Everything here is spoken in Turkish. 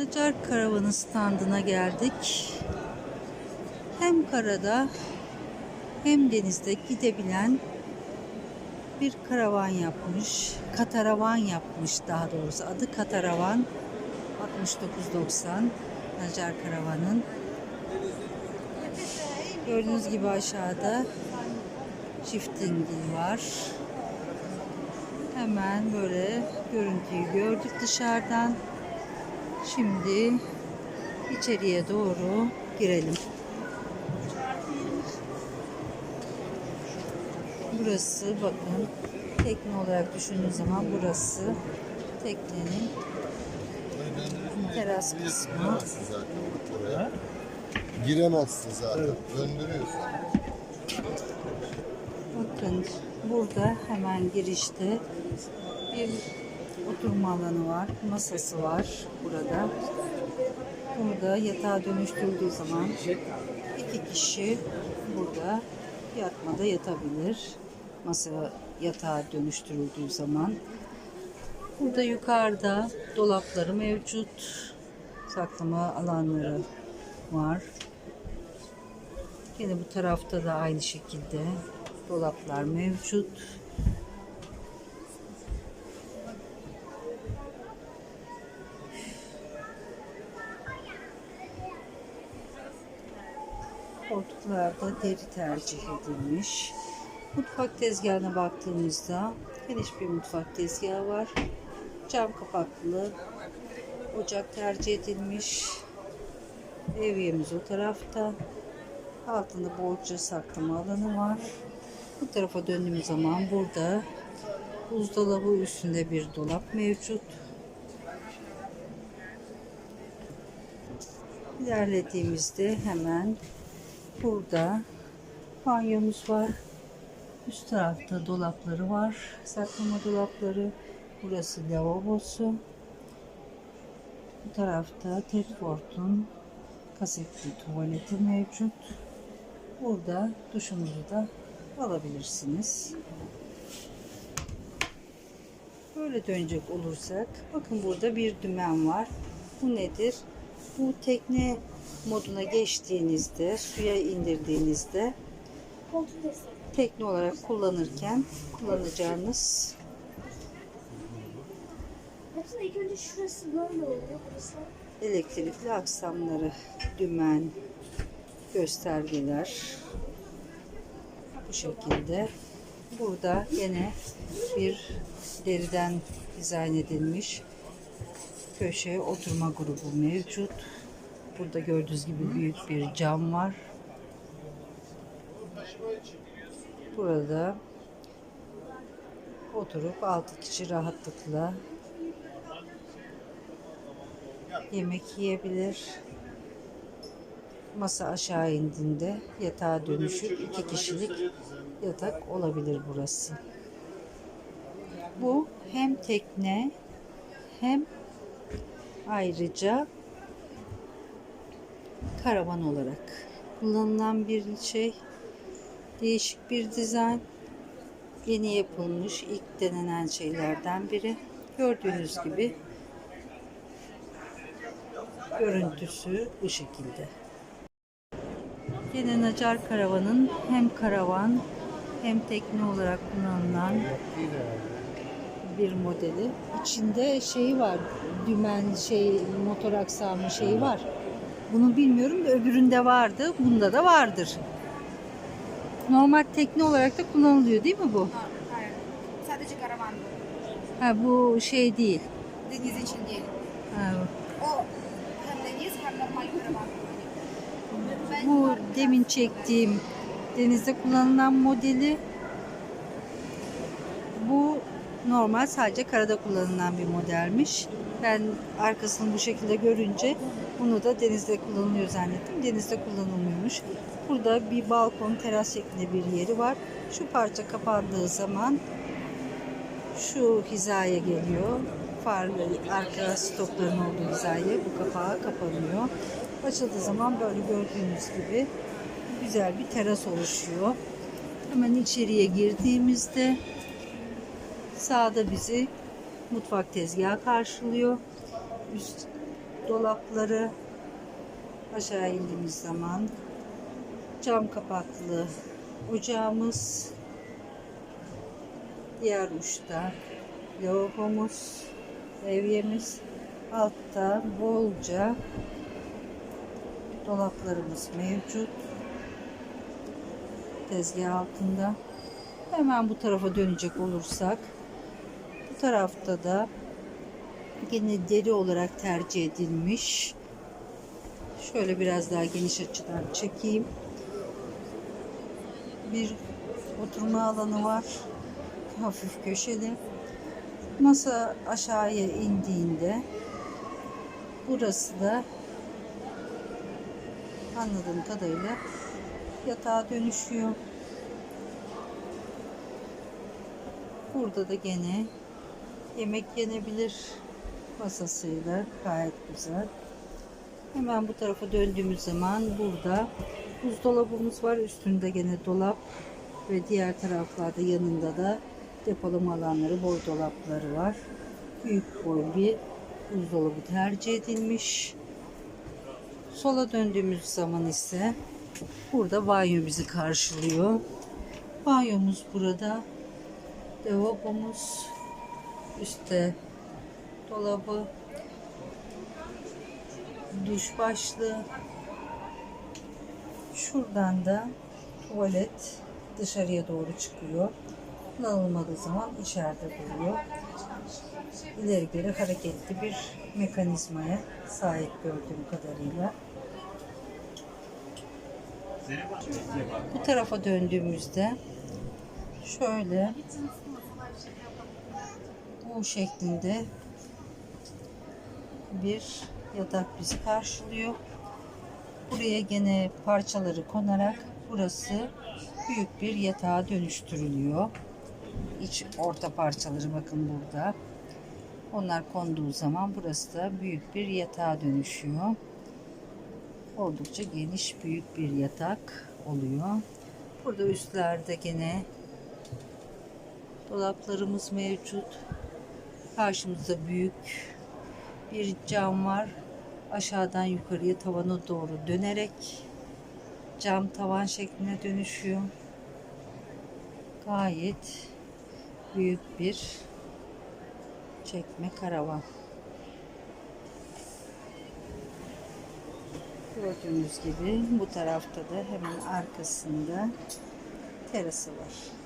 Nacar Karavanı standına geldik. Hem karada hem denizde gidebilen bir karavan yapmış. Kataravan yapmış daha doğrusu. Adı Kataravan. 69.90 Nacar Karavan'ın. Gördüğünüz gibi aşağıda çiftingil var. Hemen böyle görüntüyü gördük dışarıdan. Şimdi içeriye doğru girelim. Burası bakın tekne olarak düşündüğünüz zaman burası teknenin teras kısmı. Giremezsin zaten oraya. Giremezsin zaten. Döndürüyorsun. Bakın burada hemen girişte bir oturma alanı var. Masası var burada. Burada yatağa dönüştürdüğü zaman iki kişi burada yatmada yatabilir. Masa yatağa dönüştürüldüğü zaman. Burada yukarıda dolapları mevcut. Saklama alanları var. Yine bu tarafta da aynı şekilde dolaplar mevcut. Koltuklarda deri tercih edilmiş. Mutfak tezgahına baktığımızda geniş bir mutfak tezgahı var. Cam kapaklı ocak tercih edilmiş. Evyemiz o tarafta. Altında bolca saklama alanı var. Bu tarafa döndüğümüz zaman burada buzdolabı üstünde bir dolap mevcut. İlerlediğimizde hemen burada banyomuz var. Üst tarafta dolapları var. Saklama dolapları. Burası lavabosu. Bu tarafta Tedford'un kasetli tuvaleti mevcut. Burada duşunuzu da alabilirsiniz. Böyle dönecek olursak bakın burada bir dümen var. Bu nedir? Bu tekne moduna geçtiğinizde, suya indirdiğinizde tekne olarak kullanırken kullanacağınız elektrikli aksamları, dümen, göstergeler bu şekilde. Burada yine bir deriden dizayn edilmiş köşe oturma grubu mevcut. Burada gördüğünüz gibi büyük bir cam var. Burada oturup altı kişi rahatlıkla yemek yiyebilir. Masa aşağı indiğinde yatağa dönüşüp iki kişilik yatak olabilir burası. Bu hem tekne hem ayrıca karavan olarak kullanılan bir şey. Değişik bir dizayn. Yeni yapılmış ilk denenen şeylerden biri. Gördüğünüz gibi görüntüsü bu şekilde. Yine Nacar Karavan'ın hem karavan hem tekne olarak kullanılan bir modeli. İçinde şeyi var, dümen şey motor aksamı şeyi var. Bunu bilmiyorum da öbüründe vardı, bunda da vardır. Normal tekne olarak da kullanılıyor değil mi bu? Hayır. Sadece karavan. Ha bu şey değil. Deniz için değil. Ha, O hem deniz hem normal karavan. Ben bu demin çektiğim denizde kullanılan modeli. Bu normal sadece karada kullanılan bir modelmiş. Ben arkasını bu şekilde görünce bunu da denizde kullanılıyor zannettim. Denizde kullanılmıyormuş. Burada bir balkon teras şeklinde bir yeri var. Şu parça kapandığı zaman şu hizaya geliyor. Far ve arka stopların olduğu hizaya bu kapağı kapanıyor. Açıldığı zaman böyle gördüğünüz gibi güzel bir teras oluşuyor. Hemen içeriye girdiğimizde sağda bizi mutfak tezgahı karşılıyor. Üst dolapları aşağı indiğimiz zaman cam kapaklı ocağımız diğer uçta lavabomuz evyemiz altta bolca dolaplarımız mevcut tezgah altında hemen bu tarafa dönecek olursak tarafta da yine deri olarak tercih edilmiş. Şöyle biraz daha geniş açıdan çekeyim. Bir oturma alanı var hafif köşeli masa aşağıya indiğinde burası da anladığım kadarıyla yatağa dönüşüyor. Burada da gene yemek yenebilir masasıyla gayet güzel. Hemen bu tarafa döndüğümüz zaman burada buzdolabımız var. Üstünde gene dolap ve diğer taraflarda yanında da depolama alanları, boy dolapları var. Büyük boy bir buzdolabı tercih edilmiş. Sola döndüğümüz zaman ise burada banyo bizi karşılıyor. Banyomuz burada. Lavabomuz üstte dolabı duş başlığı şuradan da tuvalet dışarıya doğru çıkıyor. Kullanılmadığı zaman içeride duruyor. İleri geri hareketli bir mekanizmaya sahip gördüğüm kadarıyla. Bu tarafa döndüğümüzde şöyle U şeklinde bir yatak bizi karşılıyor. Buraya gene parçaları konarak burası büyük bir yatağa dönüştürülüyor. İç orta parçaları bakın burada. Onlar konduğu zaman burası da büyük bir yatağa dönüşüyor. Oldukça geniş büyük bir yatak oluyor. Burada üstlerde gene dolaplarımız mevcut. Karşımızda büyük bir cam var. Aşağıdan yukarıya tavana doğru dönerek cam tavan şekline dönüşüyor. Gayet büyük bir çekme karavan. Gördüğünüz gibi bu tarafta da hemen arkasında terası var.